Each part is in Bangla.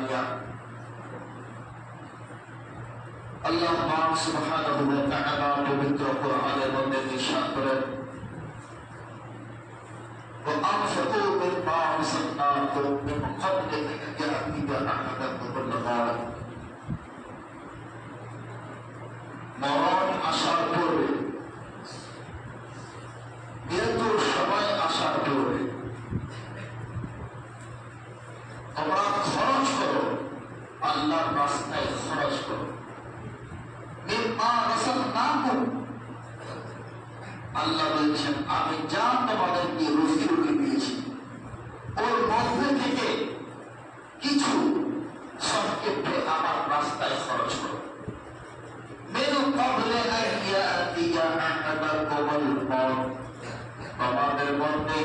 ہوا اللہ پاک سبحانہ و تعالی پবিত্র قرآن مندے ارشاد کرے وَأَنْفِقُوا مِمَّا رَزَقْنَاكُمْ مِنْ قَبْلِ أَنْ يَأْتِيَ أَحَدَكُمُ الْمَوْتُ মরণ আসার পূর্বে মৃত্যুর সময় আসার পূর্বে আমরা আল্লাহর রাস্তায় খরচ করো। আল্লাহ বলছেন, আমি যা তোমাদেরকে রুজি দিয়েছি। ওর মধ্যে থেকে কিছু আমার রাস্তায় খরচ করো। তোমাদের মধ্যে,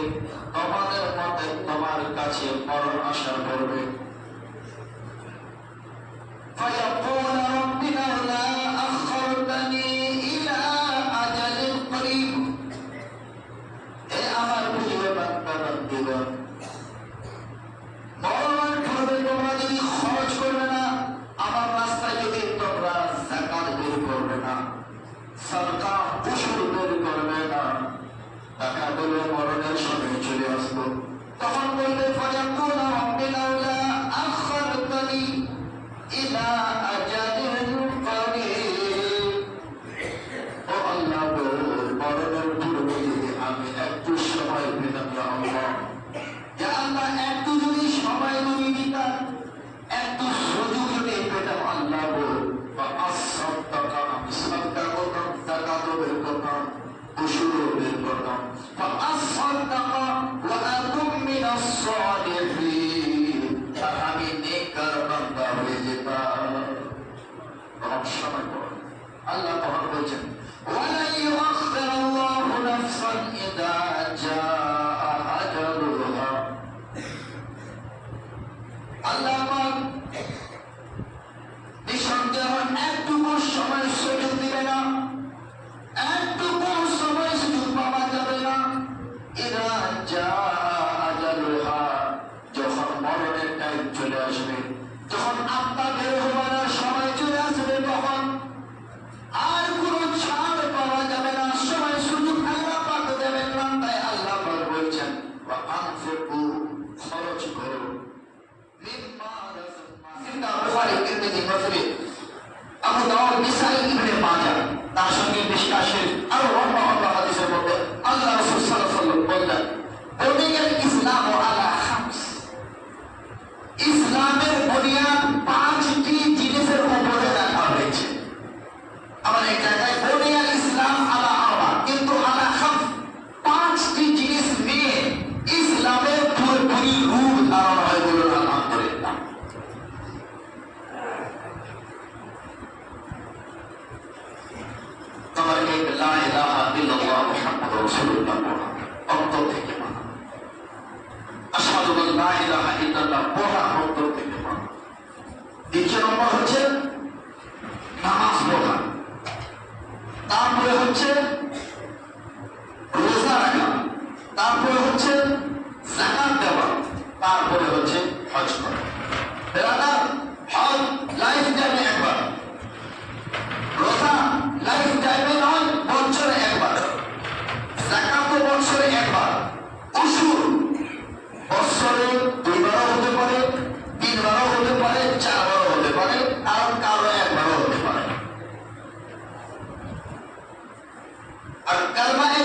তোমাদের মতে তোমার কাছে মরণ আসার করবে। 아, 야. আল্লাহ और कलमा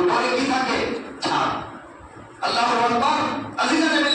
উপরে কি থাকে ছাপ আল্লাহ আজিজা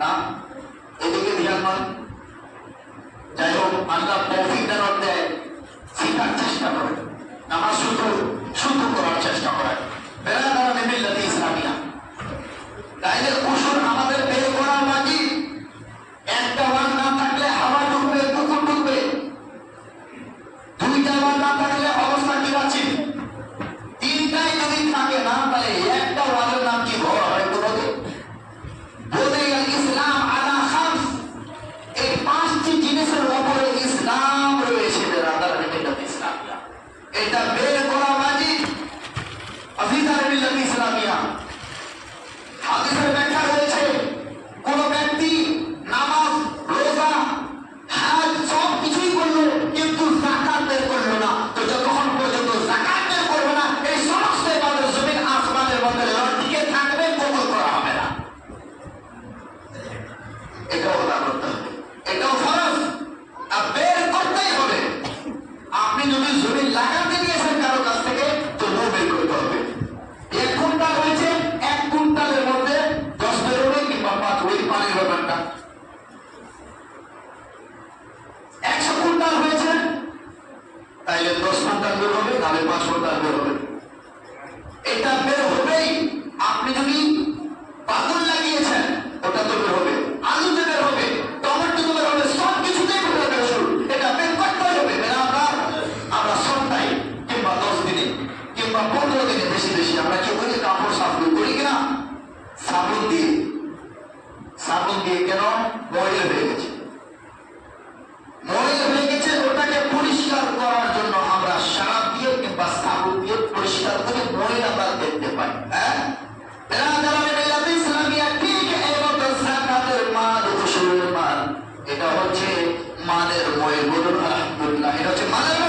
না, এদিকে মিলান নয় যাই হোক আল্লাহ তৌফিক দেওয়ার দেয় শেখার চেষ্টা করে। নামাজ শুধু শুদ্ধ করার চেষ্টা করে। বেলা তারা মিল্লাতে ইসলামিয়া তাইলে মহিবুর রহমতুল্লাহ এটা হচ্ছে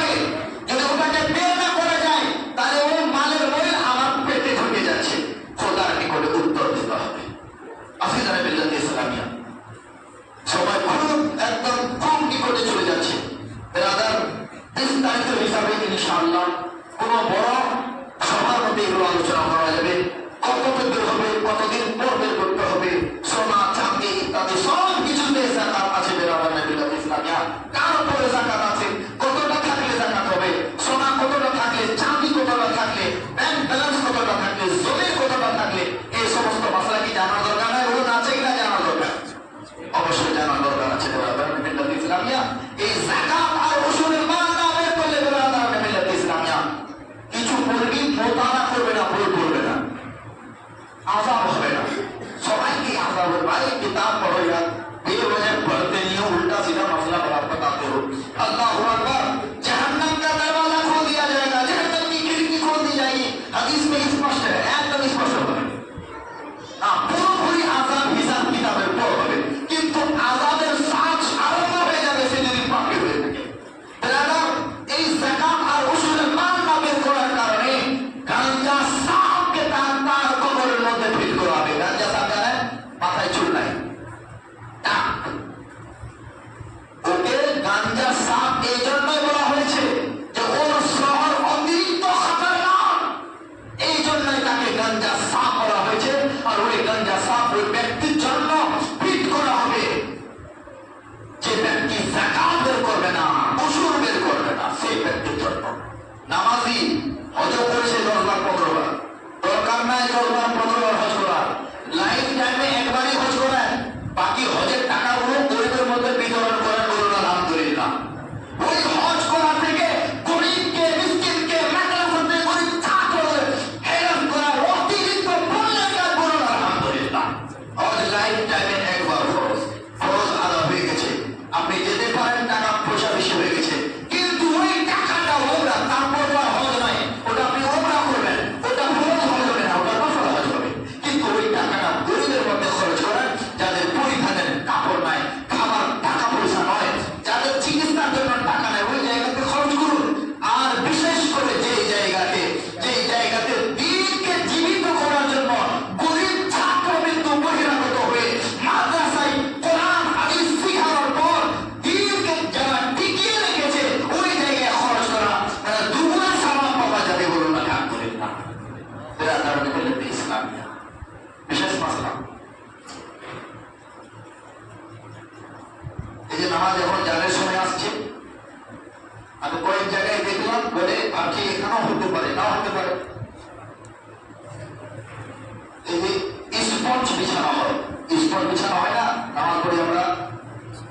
হয় না নামাজ পড়ি আমরা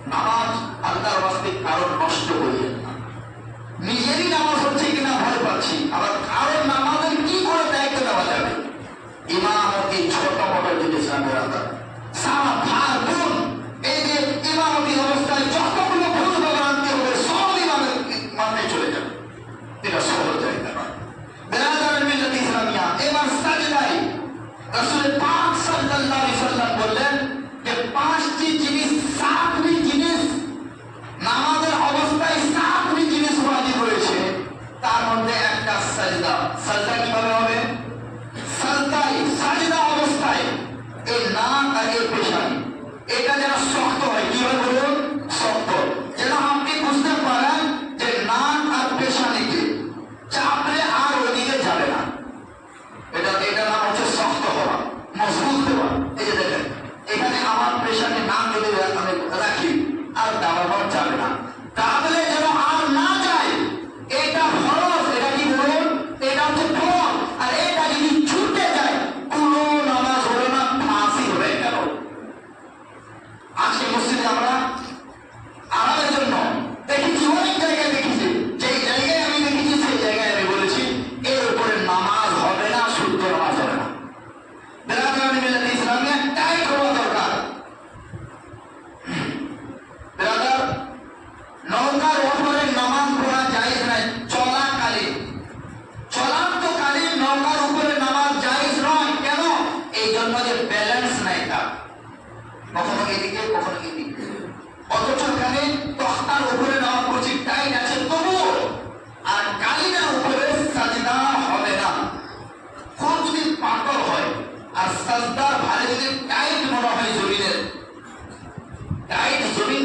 নামাজ আল্লাহর কারণ নষ্ট করি। নিজেরই নামাজ হচ্ছে কিনা ভয় পাচ্ছি। আবার আমাদের যদি রাখি আর দাবা যাবে না।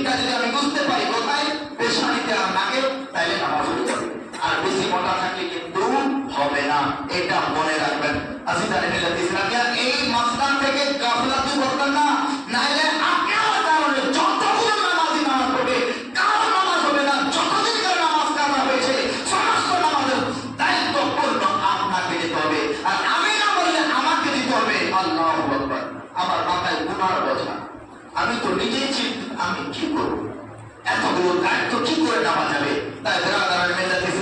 তিনটা আমি বুঝতে পারি কোথায় পেশানিতে আর নাকে তাহলে নামাজ আর বেশি মোটা থাকলে কিন্তু হবে না, এটা মনে রাখবেন। আসি তাহলে মিলাতে ইসলামিয়া দায়িত্ব কি করে নেওয়া যাবে? তাই